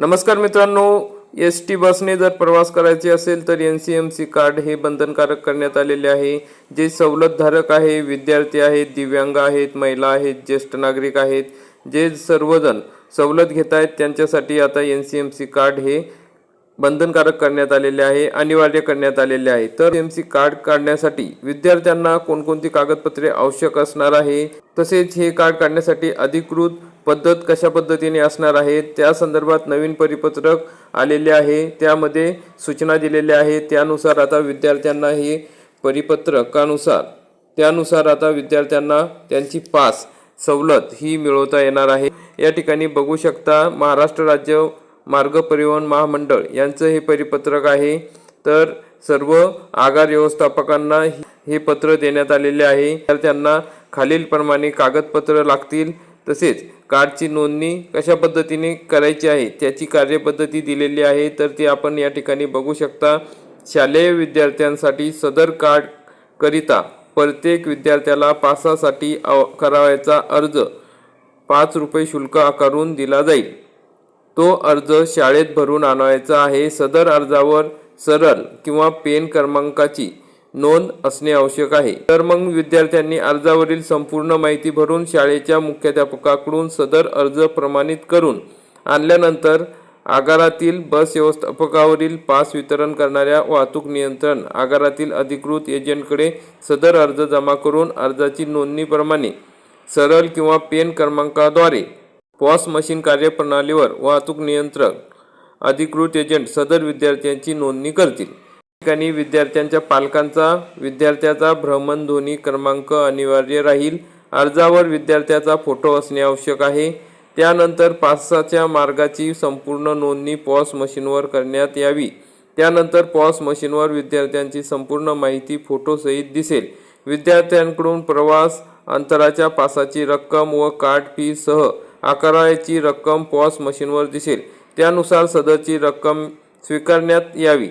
नमस्कार मित्रांनो S T बसने जर प्रवास करायचे असेल तर N C M C card हे बंधनकारक करण्यात आलेले आहे. जे सवलतधारक आहे विद्यार्थी आहेत दिव्यांग आहेत महिला आहेत ज्येष्ठ नागरिक आहेत जे सर्वजण सवलत घेत आहेत त्यांच्यासाठी आता N C M C card हे बंधनकारक करण्यात आलेले आहे अनिवार्य करण्यात आलेले आहे. तर एम सी कार्ड काढण्यासाठी विद्यार्थ्यांना कोणकोणती कागदपत्रे आवश्यक असणार आहे? तसेच हे कार्ड काढण्यासाठी अधिकृत पद्धत कशा पद्धतीने असणार आहे त्या संदर्भात नवीन परिपत्रक आलेले आहे. त्यामध्ये सूचना दिलेल्या आहेत. त्यानुसार आता विद्यार्थ्यांना हे परिपत्रकानुसार त्यानुसार आता विद्यार्थ्यांना त्यांची पास सवलत ही मिळवता येणार आहे. या ठिकाणी बघू शकता महाराष्ट्र राज्य मार्ग परिवहन महामंडळ यांचं हे परिपत्रक आहे. तर सर्व आगार व्यवस्थापकांना हे पत्र देण्यात आलेले आहे. तर त्यांना खालीलप्रमाणे कागदपत्र लागतील. तसेच कार्डची नोंदणी कशा पद्धतीने करायची आहे त्याची कार्यपद्धती दिलेली आहे तर ती आपण या ठिकाणी बघू शकता. शालेय विद्यार्थ्यांसाठी सदर कार्ड करिता प्रत्येक विद्यार्थ्याला पासासाठी अव- करावयाचा अर्ज पाच रुपये शुल्क आकारून दिला जाईल. तो अर्ज शाळेत भरून आणायचा आहे. सदर अर्जावर सरळ किंवा पेन क्रमांकाची नोंद असणे आवश्यक आहे. तर मग विद्यार्थ्यांनी अर्जावरील संपूर्ण माहिती भरून शाळेच्या मुख्याध्यापकाकडून सदर अर्ज प्रमाणित करून आणल्यानंतर आगारातील बस व्यवस्थापकावरील पास वितरण करणाऱ्या वाहतूक नियंत्रण आगारातील अधिकृत एजंटकडे सदर अर्ज जमा करून अर्जाची नोंदणीप्रमाणे सरळ किंवा पेन क्रमांकाद्वारे पॉस मशीन कार्यप्रणालीवर वाहतूक नियंत्रक अधिकृत एजंट सदर विद्यार्थ्यांची नोंदणी करतील. ठिकाणी विद्यार्थ्यांच्या पालकांचा विद्यार्थ्याचा भ्रमणध्वनी क्रमांक अनिवार्य राहील. अर्जावर विद्यार्थ्याचा फोटो असणे आवश्यक आहे. त्यानंतर पासाच्या मार्गाची संपूर्ण नोंदणी पॉस मशीनवर करण्यात यावी. त्यानंतर पॉस मशीनवर विद्यार्थ्यांची संपूर्ण माहिती फोटोसहित दिसेल. विद्यार्थ्यांकडून प्रवास अंतराच्या पासाची रक्कम व कार्ड फीसह आकाराची रक्कम पॉस मशीनवर दिसेल. त्यानुसार सदरची रक्कम स्वीकारण्यात यावी.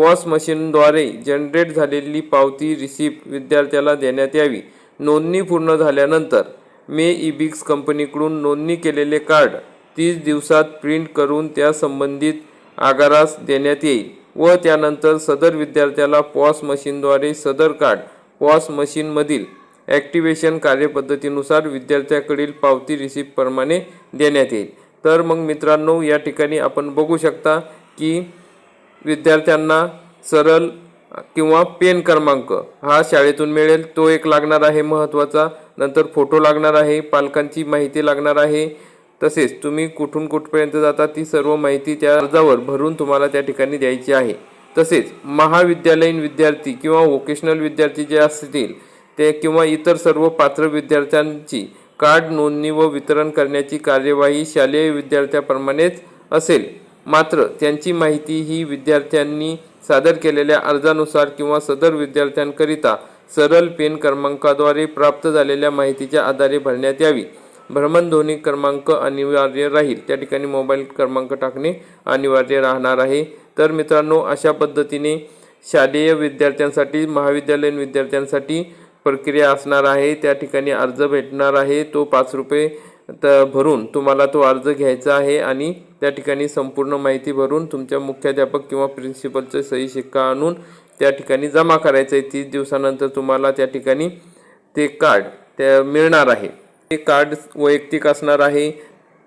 पॉस मशीनद्वारे जनरेट झालेली पावती रिसिप्ट विद्यार्थ्याला देण्यात यावी. नोंदणी पूर्ण झाल्यानंतर मे इबिक्स कंपनीकडून नोंदणी केलेले कार्ड तीस दिवसात प्रिंट करून त्या संबंधित आगारास देण्यात येईल व त्यानंतर सदर विद्यार्थ्याला पॉस मशीनद्वारे सदर कार्ड पॉस मशीनमधील ॲक्टिवेशन कार्यपद्धतीनुसार विद्यार्थ्याकडील पावती रिसिप्टप्रमाणे देण्यात येईल. तर मग मित्रांनो या ठिकाणी आपण बघू शकता की विद्यार्थ्यांना सरळ किंवा पेन क्रमांक हा शाळेतून मिळेल. तो एक लागणार आहे महत्त्वाचा. नंतर फोटो लागणार आहे पालकांची माहिती लागणार आहे. तसेच तुम्ही कुठून कुठपर्यंत जाता ती सर्व माहिती त्या अर्जावर भरून तुम्हाला त्या ठिकाणी द्यायची आहे. तसेच महाविद्यालयीन विद्यार्थी किंवा वोकेशनल विद्यार्थी जे असतील ते किंवा इतर सर्व पात्र विद्यार्थ्यांची कार्ड नोंदणी व वितरण करण्याची कार्यवाही शालेय विद्यार्थ्याप्रमाणेच असेल. मात्र त्यांची माहिती ही विद्यार्थ्यांनी सादर केलेल्या अर्जानुसार किंवा सदर विद्यार्थ्यांकरिता सरल पेन क्रमांकाद्वारे प्राप्त झालेल्या माहितीच्या आधारे भरण्यात यावी. भ्रमणध्वनी क्रमांक अनिवार्य राहील. त्या ठिकाणी मोबाईल क्रमांक टाकणे अनिवार्य राहणार आहे. तर मित्रांनो अशा पद्धतीने शालेय विद्यार्थ्यांसाठी महाविद्यालयीन विद्यार्थ्यांसाठी प्रक्रिया असणार आहे. त्या ठिकाणी अर्ज भेटणार आहे. तो पाच रुपये तर भरून तुम्हाला तो अर्ज घ्यायचा आहे आणि त्या ठिकाणी संपूर्ण माहिती भरून तुमच्या मुख्याध्यापक किंवा प्रिन्सिपलचं सही शिक्का आणून त्या ठिकाणी जमा करायचं आहे. तीस दिवसानंतर तुम्हाला त्या ठिकाणी ते कार्ड त्या मिळणार आहे. ते कार्ड वैयक्तिक असणार आहे.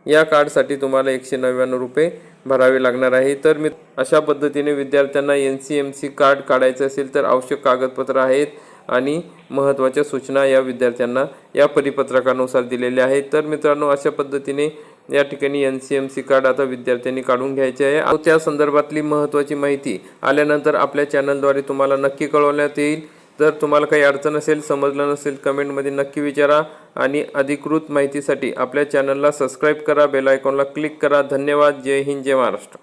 या कार्डसाठी तुम्हाला एकशे नव्याण्णव रुपये भरावे लागणार आहे. तर मी अशा पद्धतीने विद्यार्थ्यांना N C M C card काढायचं असेल तर आवश्यक कागदपत्र आहेत. आणि महत्त्वाच्या सूचना या विद्यार्थ्यांना या परिपत्रकानुसार दिलेल्या आहेत. तर मित्रांनो अशा पद्धतीने या ठिकाणी N C M C card आता विद्यार्थ्यांनी काढून घ्यायचे आहे. आणि त्या संदर्भातली महत्त्वाची माहिती आल्यानंतर आपल्या चॅनलद्वारे तुम्हाला नक्की कळवण्यात येईल. जर तुम्हाला काही अडचण असेल समजलं नसेल कमेंटमध्ये नक्की विचारा. आणि अधिकृत माहितीसाठी आपल्या चॅनलला सबस्क्राईब करा बेल आयकॉनला क्लिक करा. धन्यवाद. जय हिंद जय महाराष्ट्र.